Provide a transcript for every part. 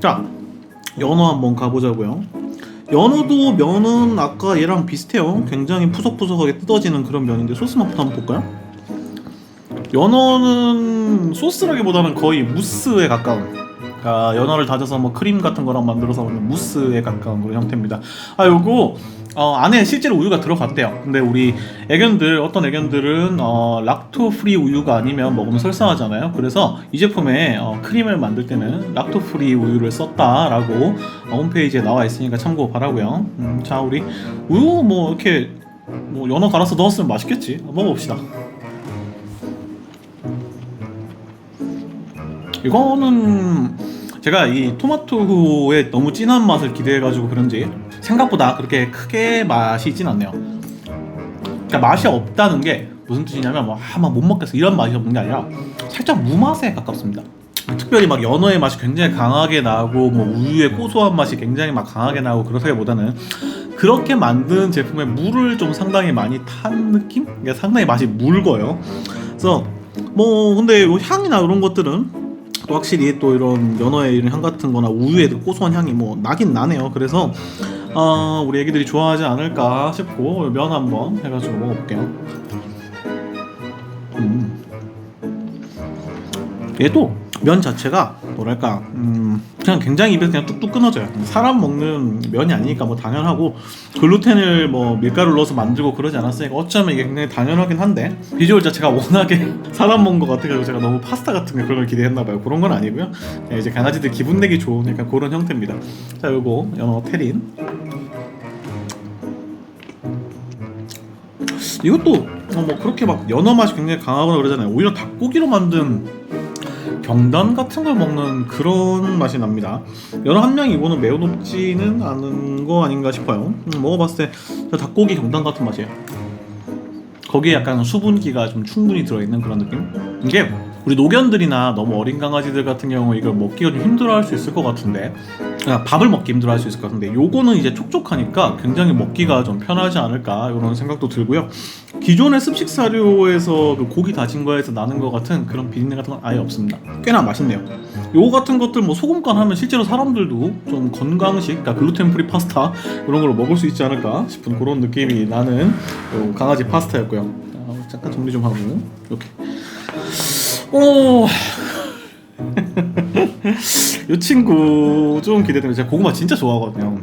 자, 연어 한번 가보자고요. 연어도 면은 아까 얘랑 비슷해요. 굉장히 푸석푸석하게 뜯어지는 그런 면인데 소스 맛부터 한번 볼까요? 연어는 소스라기보다는 거의 무스에 가까운. 아, 연어를 다져서 뭐 크림 같은 거랑 만들어서 먹는 무스에 가까운 그런 형태입니다. 아, 요거 어, 안에 실제로 우유가 들어갔대요. 근데 우리 애견들 어떤 애견들은 어, 락토 프리 우유가 아니면 먹으면 설사하잖아요. 그래서 이 제품에 어, 크림을 만들 때는 락토 프리 우유를 썼다라고 어, 홈페이지에 나와 있으니까 참고 바라고요. 음, 자 우리 우유 뭐 이렇게 뭐 연어 갈아서 넣었으면 맛있겠지. 먹어봅시다. 이거는 제가 이 토마토의 너무 진한 맛을 기대해가지고 그런지 생각보다 그렇게 크게 맛이 있진 않네요. 그러니까 맛이 없다는 게 무슨 뜻이냐면 뭐 아마 못 먹겠어 이런 맛이 없는 게 아니라 살짝 무맛에 가깝습니다. 특별히 막 연어의 맛이 굉장히 강하게 나고 뭐 우유의 고소한 맛이 굉장히 막 강하게 나고 그렇다기보다는 그렇게 만든 제품에 물을 좀 상당히 많이 탄 느낌? 그러니까 상당히 맛이 묽어요. 그래서 뭐 근데 요 향이나 이런 것들은 또 확실히 또 이런 연어의 이런 향 같은 거나 우유의 그 고소한 향이 뭐 나긴 나네요. 그래서 어, 우리 애기들이 좋아하지 않을까 싶고 면 한번 해가지고 먹어볼게요. 음. 얘도 면 자체가 뭐랄까 음, 그냥 굉장히 입에서 그냥 뚝뚝 끊어져요. 사람 먹는 면이 아니니까 뭐 당연하고 글루텐을 뭐 밀가루 넣어서 만들고 그러지 않았으니까 어쩌면 이게 굉장히 당연하긴 한데 비주얼 자체가 워낙에 사람 먹은 것 같아가지고 제가 너무 파스타 같은 거 그런 걸 기대했나봐요. 그런 건 아니고요. 그냥 이제 강아지들 기분 내기 좋은 약간 그런 형태입니다. 자, 요거 연어 테린. 이것도 어, 뭐 그렇게 막 연어 맛이 굉장히 강하거나 그러잖아요. 오히려 닭고기로 만든 경단 같은 걸 먹는 그런 맛이 납니다. 연어 한 명이 이거는 매우 높지는 않은 거 아닌가 싶어요. 음, 먹어봤을 때 닭고기 경단 같은 맛이에요. 거기에 약간 수분기가 좀 충분히 들어있는 그런 느낌? 이게 우리 노견들이나 너무 어린 강아지들 같은 경우 이걸 먹기가 좀 힘들어할 수 있을 것 같은데 아, 밥을 먹기 힘들어할 수 있을 것 같은데 요거는 이제 촉촉하니까 굉장히 먹기가 좀 편하지 않을까 이런 생각도 들고요. 기존의 습식 사료에서 그 고기 다진 거에서 나는 것 같은 그런 비린내 같은 건 아예 없습니다. 꽤나 맛있네요. 요거 같은 것들 뭐 소금간 하면 실제로 사람들도 좀 건강식 그러니까 글루텐 프리 파스타 이런 걸 먹을 수 있지 않을까 싶은 그런 느낌이 나는 요 강아지 파스타였고요. 어, 잠깐 정리 좀 하고 이렇게 오. 이 친구 좀 기대됩니다. 제가 고구마 진짜 좋아하거든요.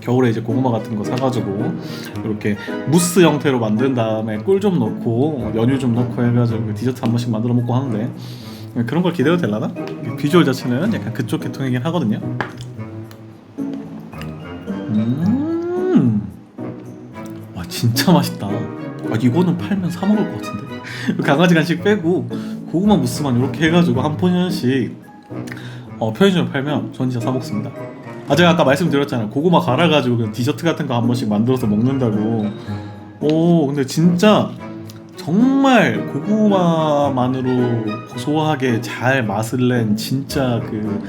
겨울에 이제 고구마 같은 거 사가지고 이렇게 무스 형태로 만든 다음에 꿀 좀 넣고 연유 좀 넣고 해가지고 디저트 한 번씩 만들어 먹고 하는데 그런 걸 기대해도 되려나? 비주얼 자체는 약간 그쪽 계통이긴 하거든요. 음, 와 진짜 맛있다. 아 이거는 팔면 사 먹을 것 같은데. 강아지 간식 빼고 고구마 무스만 이렇게 해가지고 한 포션씩 어, 편의점에 팔면 전 진짜 사 먹습니다. 아 제가 아까 말씀드렸잖아요. 고구마 갈아가지고 그냥 디저트 같은 거 한 번씩 만들어서 먹는다고. 오 근데 진짜 정말 고구마만으로 고소하게 잘 맛을 낸 진짜 그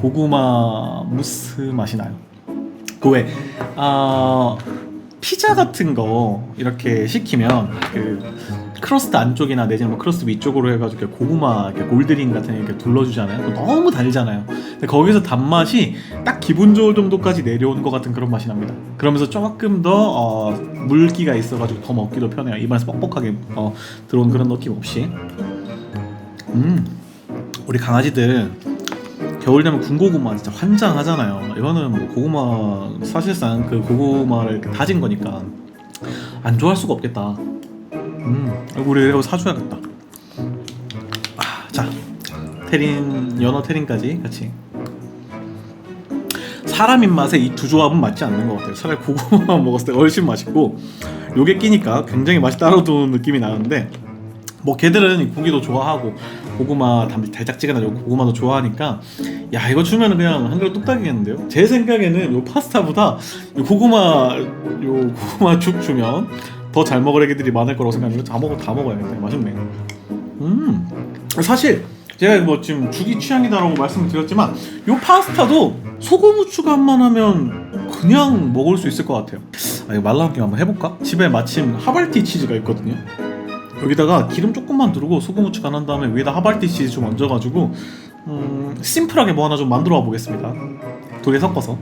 고구마 무스 맛이 나요. 그왜 아 피자 같은 거 이렇게 시키면 그 크러스트 안쪽이나 내지는 뭐 크러스트 위쪽으로 해가지고 고구마 이렇게 골드링 같은 게 이렇게 둘러주잖아요. 너무 달잖아요. 근데 거기서 단맛이 딱 기분 좋을 정도까지 내려오는 것 같은 그런 맛이 납니다. 그러면서 조금 더 어, 물기가 있어가지고 더 먹기도 편해요. 입안에서 뻑뻑하게 어, 들어온 그런 느낌 없이. 음, 우리 강아지들 겨울 되면 군고구마 진짜 환장하잖아요. 이거는 뭐 고구마 사실상 그 고구마를 다진 거니까 안 좋아할 수가 없겠다. 음, 우리 이거 사줘야겠다. 아, 자, 테린 연어 테린까지 같이. 사람 입맛에 이 두 조합은 맞지 않는 것 같아요. 차라리 고구마 먹었을 때 훨씬 맛있고 요게 끼니까 굉장히 맛이 따로 도는 느낌이 나는데 뭐 걔들은 이 고기도 좋아하고 고구마 담- 달짝지근한 요 고구마도 좋아하니까 야 이거 주면은 그냥 한 그릇 뚝딱이겠는데요? 제 생각에는 요 파스타보다 요 고구마 요 고구마 죽 주면 더 잘 먹을 애기들이 많을 거라고 생각하는데 다 먹어 다 먹어야겠네 맛있네. 음 사실 제가 뭐 지금 죽이 취향이다라고 말씀을 드렸지만 요 파스타도 소금 후추간만 하면 그냥 먹을 수 있을 것 같아요. 아, 이거 말 나온 김에 한번 해볼까? 집에 마침 하발티 치즈가 있거든요. 여기다가 기름 조금만 두르고 소금 후추 간한 다음에 위에다 하발티 치즈 좀 얹어가지고 음, 심플하게 뭐 하나 좀 만들어 보겠습니다. 둘이 섞어서.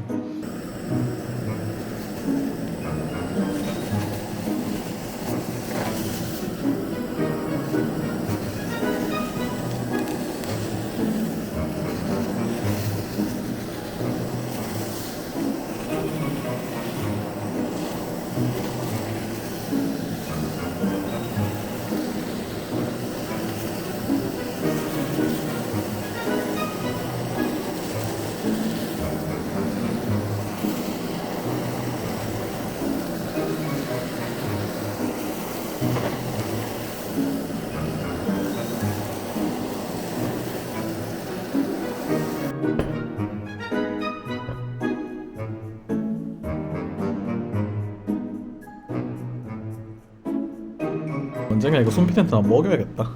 원장님 이거 손피텐트 한번 먹여야겠다.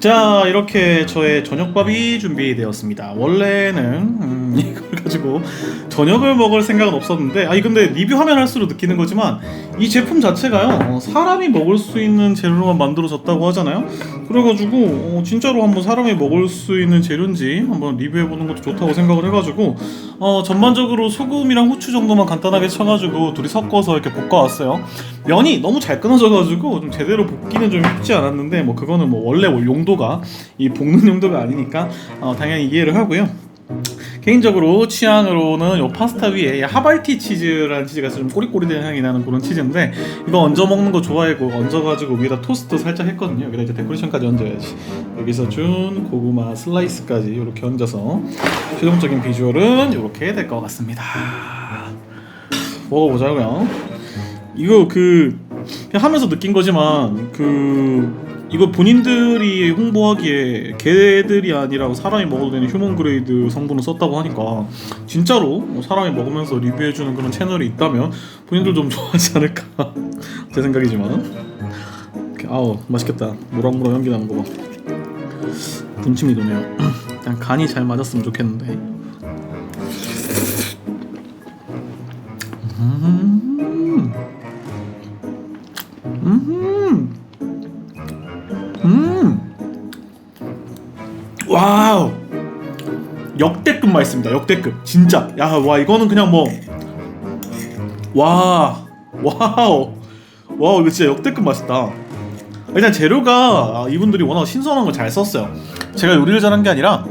자 이렇게 저의 저녁밥이 준비되었습니다. 원래는 음, 이걸 가지고 저녁을 먹을 생각은 없었는데 아니 근데 리뷰하면 할수록 느끼는 거지만 이 제품 자체가요 어, 사람이 먹을 수 있는 재료로만 만들어졌다고 하잖아요. 그래가지고 어, 진짜로 한번 사람이 먹을 수 있는 재료인지 한번 리뷰해보는 것도 좋다고 생각을 해가지고 어, 전반적으로 소금이랑 후추 정도만 간단하게 쳐가지고 둘이 섞어서 이렇게 볶아왔어요. 면이 너무 잘 끊어져가지고 좀 제대로 볶기는 좀 쉽지 않았는데 뭐 그거는 뭐 원래 뭐 용도가 이 볶는 용도가 아니니까 어, 당연히 이해를 하고요. 개인적으로 취향으로는 요 파스타 위에 하발티 치즈라는 치즈가 좀 꼬리꼬리된 향이 나는 그런 치즈인데 이거 얹어 먹는 거 좋아해고 얹어가지고 위에다 토스트 살짝 했거든요. 여기다 이제 데코레이션까지 얹어야지. 여기서 준 고구마 슬라이스까지 이렇게 얹어서 최종적인 비주얼은 이렇게 될 것 같습니다. 먹어보자고요. 이거 그 하면서 느낀 거지만 그 이거 본인들이 홍보하기에 개들이 아니라 사람이 먹어도 되는 휴먼 그레이드 성분을 썼다고 하니까 진짜로 뭐 사람이 먹으면서 리뷰해주는 그런 채널이 있다면 본인들 좀 좋아하지 않을까? 제 생각이지만. 아우 맛있겠다. 모락모락 연기 나는 거 봐. 군침이 도네요. 그냥 간이 잘 맞았으면 좋겠는데 역대급 맛있습니다. 역대급. 진짜. 야, 와 이거는 그냥 뭐 와. 와우. 와우, 이거 진짜 역대급 맛있다. 일단 재료가 아, 이분들이 워낙 신선한 걸 잘 썼어요. 제가 요리를 잘한 게 아니라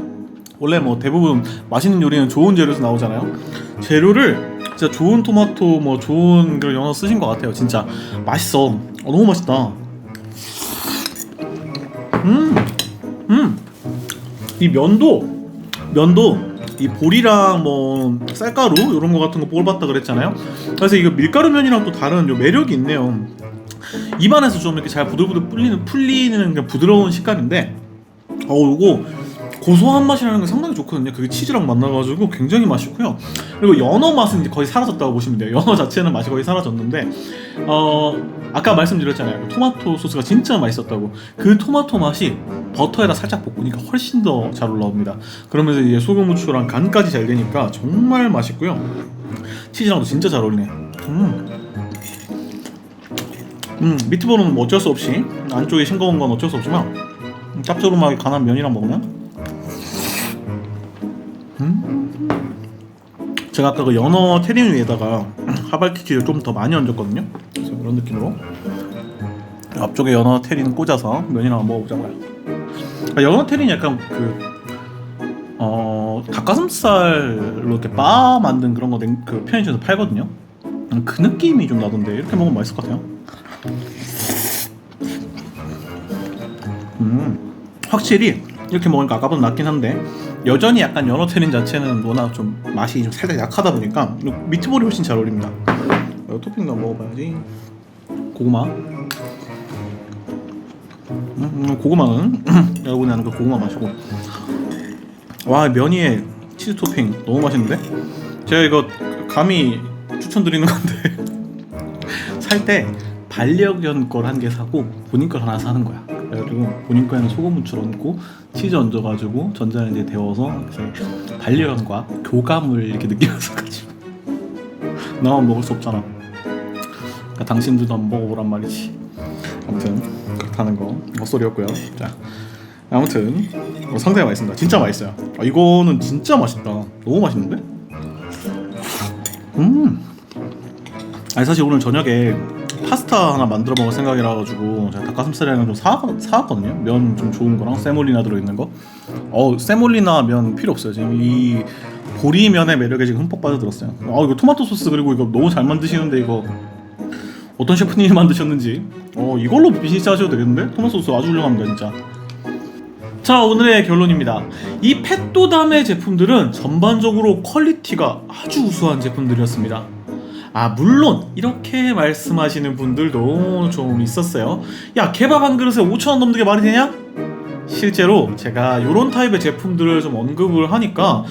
원래 뭐 대부분 맛있는 요리는 좋은 재료에서 나오잖아요. 재료를 진짜 좋은 토마토 뭐 좋은 그런 연어 쓰신 것 같아요. 진짜 맛있어. 어, 너무 맛있다. 음, 음, 이 면도 면도 이 보리랑 뭐 쌀가루 이런 거 같은 거 뽑아봤다 그랬잖아요. 그래서 이거 밀가루 면이랑 또 다른 요 매력이 있네요. 입안에서 좀 이렇게 잘 부들부들 풀리는 풀리는 그 부드러운 식감인데, 어 요거 고소한 맛이라는 게 상당히 좋거든요. 그게 치즈랑 만나가지고 굉장히 맛있고요. 그리고 연어 맛은 이제 거의 사라졌다고 보시면 돼요. 연어 자체는 맛이 거의 사라졌는데, 어 아까 말씀드렸잖아요. 그 토마토 소스가 진짜 맛있었다고. 그 토마토 맛이 버터에다 살짝 볶으니까 훨씬 더 잘 올라옵니다. 그러면서 이제 소금 후추랑 간까지 잘 되니까 정말 맛있고요. 치즈랑도 진짜 잘 어울리네. 음. 음, 미트볼은 뭐 어쩔 수 없이 안쪽에 싱거운 건 어쩔 수 없지만 짭조름하게 간한 면이랑 먹으면 음. 제가 아까 그 연어 테린 위에다가 하발키키를 좀 더 많이 얹었거든요. 그래서 그런 느낌으로 앞쪽에 연어 테린 꽂아서 면이랑 먹어보자고요. 아, 연어 테린 약간 그 어, 닭가슴살로 이렇게 바 만든 그런 거 냉- 그 편의점에서 팔거든요. 음, 그 느낌이 좀 나던데 이렇게 먹으면 맛있을 것 같아요. 음, 확실히 이렇게 먹으니까 아까보다 낫긴 한데 여전히 약간 연어 테린 자체는 워낙 좀 맛이 좀 살짝 약하다 보니까 미트볼이 훨씬 잘 어울립니다. 어, 토핑도 한번 먹어봐야지. 고구마. 음, 음, 고구마는 여러분이 아는 그 고구마 맛이고. 와 면이에 치즈 토핑 너무 맛있는데? 제가 이거 감히 추천드리는 건데 살 때 반려견 걸 한 개 사고 본인 걸 하나 사는 거야. 그래가지고 본인 거에는 소금 후추 얹고 치즈 얹어가지고 전자레인지에 데워서 이렇게 반려견과 교감을 이렇게 느끼면서 가지고 나만 먹을 수 없잖아. 그러니까 당신들도 한번 먹어보란 말이지. 아무튼 그렇다는 거 헛소리였고요. 자 아무튼 어, 상당히 맛있습니다. 진짜 맛있어요. 아, 이거는 진짜 맛있다. 너무 맛있는데? 음. 아니 사실 오늘 저녁에 파스타 하나 만들어 먹을 생각이라 가지고 제가 닭가슴살이랑 좀 사, 사왔거든요. 면 좀 좋은 거랑 세몰리나 들어있는 거. 어, 세몰리나 면 필요 없어요. 지금 이 보리면의 매력에 지금 흠뻑 빠져들었어요. 아 이거 토마토 소스 그리고 이거 너무 잘 만드시는데 이거 어떤 셰프님이 만드셨는지. 어 이걸로 비즈니스 하셔도 되겠는데? 토마토 소스 아주 훌륭합니다 진짜. 자 오늘의 결론입니다. 이 펫도담의 제품들은 전반적으로 퀄리티가 아주 우수한 제품들이었습니다 아 물론 이렇게 말씀하시는 분들도 좀 있었어요 야 케밥 한 그릇에 5천원 넘는 게 말이 되냐? 실제로 제가 이런 타입의 제품들을 좀 언급을 하니까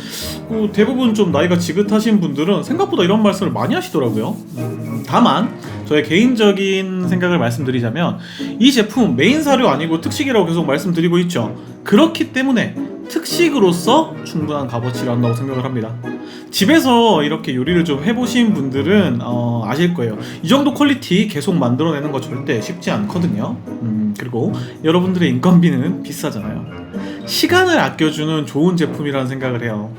어, 대부분 좀 나이가 지긋하신 분들은 생각보다 이런 말씀을 많이 하시더라고요. 음, 다만 저의 개인적인 생각을 말씀드리자면 이 제품 메인 사료 아니고 특식이라고 계속 말씀드리고 있죠. 그렇기 때문에 특식으로서 충분한 값어치가 한다고 생각을 합니다. 집에서 이렇게 요리를 좀 해보신 분들은 어, 아실 거예요. 이 정도 퀄리티 계속 만들어내는 거 절대 쉽지 않거든요. 음, 그리고 여러분들의 인건비는 비싸잖아요. 시간을 아껴주는 좋은 제품이라는 생각을 해요.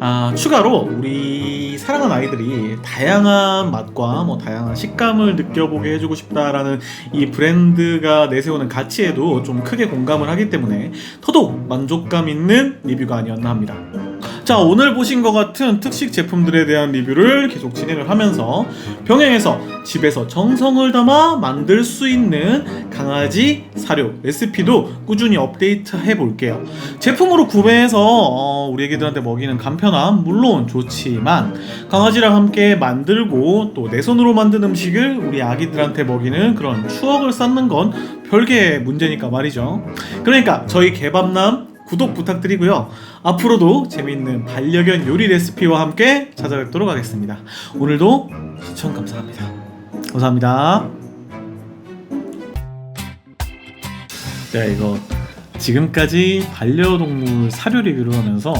아, 추가로 우리 사랑하는 아이들이 다양한 맛과 뭐 다양한 식감을 느껴보게 해주고 싶다라는 이 브랜드가 내세우는 가치에도 좀 크게 공감을 하기 때문에 더더욱 만족감 있는 리뷰가 아니었나 합니다. 자 오늘 보신 것 같은 특식 제품들에 대한 리뷰를 계속 진행을 하면서 병행해서 집에서 정성을 담아 만들 수 있는 강아지 사료 레시피도 꾸준히 업데이트 해 볼게요. 제품으로 구매해서 어, 우리 애기들한테 먹이는 간편함 물론 좋지만 강아지랑 함께 만들고 또 내 손으로 만든 음식을 우리 아기들한테 먹이는 그런 추억을 쌓는 건 별개의 문제니까 말이죠. 그러니까 저희 개밥남 구독 부탁드리고요. 앞으로도 재미있는 반려견 요리 레시피와 함께 찾아뵙도록 하겠습니다. 오늘도 시청 감사합니다. 감사합니다. 제가 이거 지금까지 반려동물 사료 리뷰를 하면서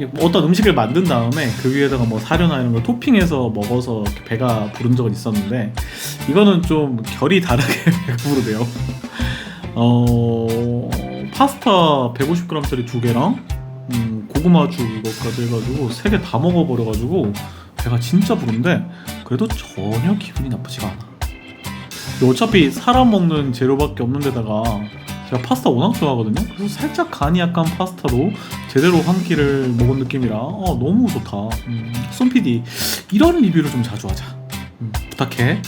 이 어떤 음식을 만든 다음에 그 위에다가 뭐 사료나 이런 걸 토핑해서 먹어서 배가 부른 적은 있었는데 이거는 좀 결이 다르게 배가 부르대요. 어 파스타 150g짜리 두 개랑 음, 고구마죽 이거까지 해가지고 세 개 다 먹어버려가지고 배가 진짜 부른데 그래도 전혀 기분이 나쁘지가 않아. 어차피 사람 먹는 재료밖에 없는 데다가 제가 파스타 워낙 좋아하거든요. 그래서 살짝 간이 약간 파스타로 제대로 한 끼를 먹은 느낌이라 어, 너무 좋다. 음, 쏜 PD 이런 리뷰를 좀 자주 하자. 음, 부탁해.